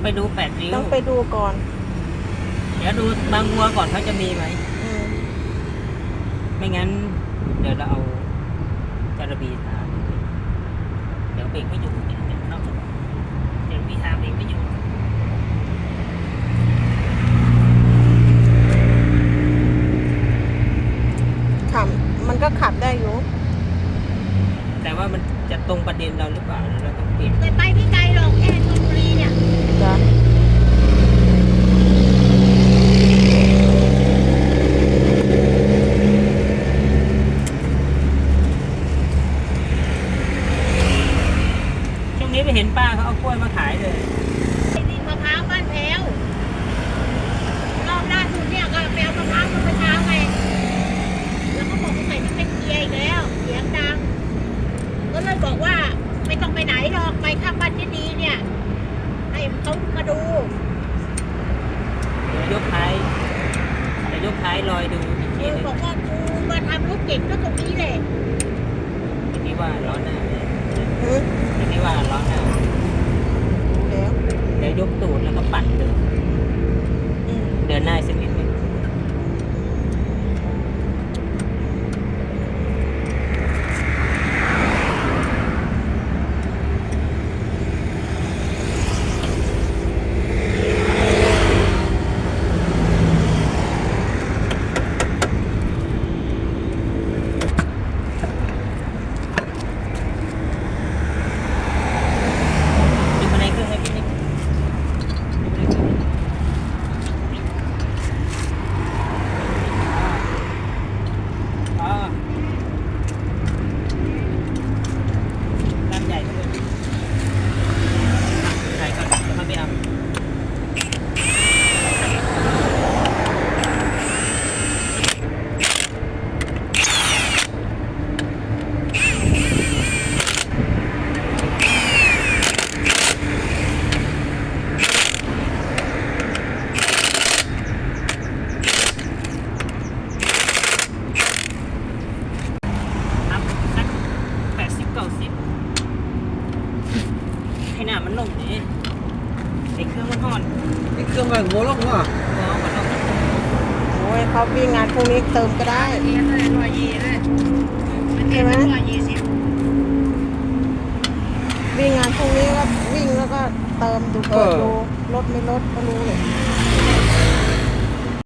ต้องไปดูแปดริ้วต้องไปดูก่อนเดี๋ยวดูบางวัวก่อนเขาจะมีไหมอืมไม่งั้น เดี๋ยวเราเอาจารบีทาเดี๋ยวเบรกไม่อยู่เดี๋ยวเดี๋ยวเข้าเดี๋ยวบีทาเบรกไม่อยู่ขับมันก็ขับได้อยู่แต่ว่ามันจะตรงประเด็นเราหรือเปล่าเราต้องเปลี่ยนเคยไปที่ไกลหรอกแค่ชลบุรีเนี่ย จ้ะช่วงนี้ไปเห็นป้าเขาเอากล้วยมาขายเลยไอ้ดินมะพร้าวบ้านแพ้วรอบล่าสุดเนี่ยก็ไปเอามะพร้าวมาเมื่อเช้าไงแล้วก็บอกว่าใส่ไม่เป็นเกียร์อีกแล้วเสียงดังก็เลยบอกว่าไม่ต้องไปไหนหรอกไปข้างบ้านที่ดีเนี่ย ให้เขามาดู เดี๋ยวยกท้ายเดี๋ยวยก ท้ายลอยดูอีกทีคือหนึงบอกว่ากูมาทำรถเก่งก็ตรงนี้แหละทีนี้ว่าล้อหน้าเนี่ยอืมทีนี้ว่าล้อหน้าแล้วเดี๋ยวยกตูดแล้วก็ปั่นเลยอืมเดินหน้าอีกสักนิดนึง ดูบันไดเครื่องให้พี่นิดดูบันไดเครื่องอ๋อลำใหญ่ก็เลยถ่ายก่อนเดี๋ยวเขาไปเอาอัพสักแปดสิบเก้าสิบ ให้หน้ามันลงดิไอ้เครื่องมันห่อน cái cơm vàng ngố lắm quá หัวมันลงโอ้ยเขาวิ่งงานพรุ่งนี้เติมก็ได้เกียร์เลยร้อยยี่เลยมันเกียร์ร้อยยี่สิบวิ่งงานพรุ่งนี้ก็วิ่งแล้วก็เติมดูเปิดดูรถไม่ลดก็รู้เลยเ